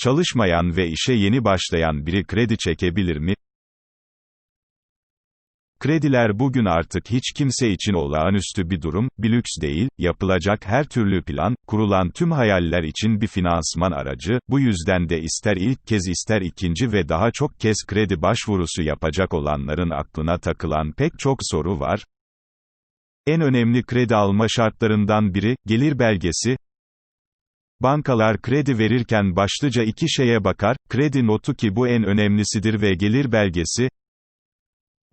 Çalışmayan ve işe yeni başlayan biri kredi çekebilir mi? Krediler bugün artık hiç kimse için olağanüstü bir durum, bir lüks değil, yapılacak her türlü plan, kurulan tüm hayaller için bir finansman aracı, bu yüzden de ister ilk kez ister ikinci ve daha çok kez kredi başvurusu yapacak olanların aklına takılan pek çok soru var. En önemli kredi alma şartlarından biri, gelir belgesi, Bankalar kredi verirken başlıca iki şeye bakar, kredi notu ki bu en önemlisidir ve gelir belgesi.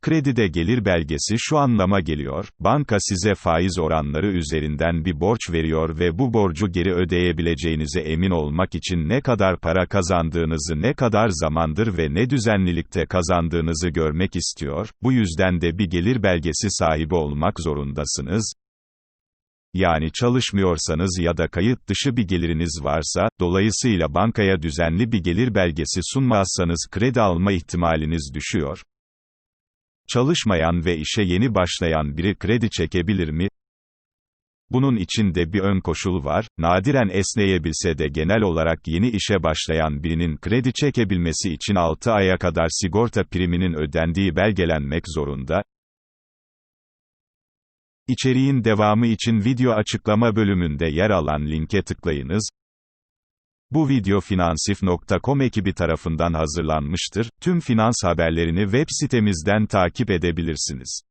Kredide gelir belgesi şu anlama geliyor, banka size faiz oranları üzerinden bir borç veriyor ve bu borcu geri ödeyebileceğinize emin olmak için ne kadar para kazandığınızı ne kadar zamandır ve ne düzenlilikte kazandığınızı görmek istiyor, bu yüzden de bir gelir belgesi sahibi olmak zorundasınız. Yani çalışmıyorsanız ya da kayıt dışı bir geliriniz varsa, dolayısıyla bankaya düzenli bir gelir belgesi sunmazsanız kredi alma ihtimaliniz düşüyor. Çalışmayan ve işe yeni başlayan biri kredi çekebilir mi? Bunun için de bir ön koşul var, nadiren esneyebilse de genel olarak yeni işe başlayan birinin kredi çekebilmesi için 6 aya kadar sigorta priminin ödendiği belgelenmek zorunda, İçeriğin devamı için video açıklama bölümünde yer alan linke tıklayınız. Bu video finansif.com ekibi tarafından hazırlanmıştır. Tüm finans haberlerini web sitemizden takip edebilirsiniz.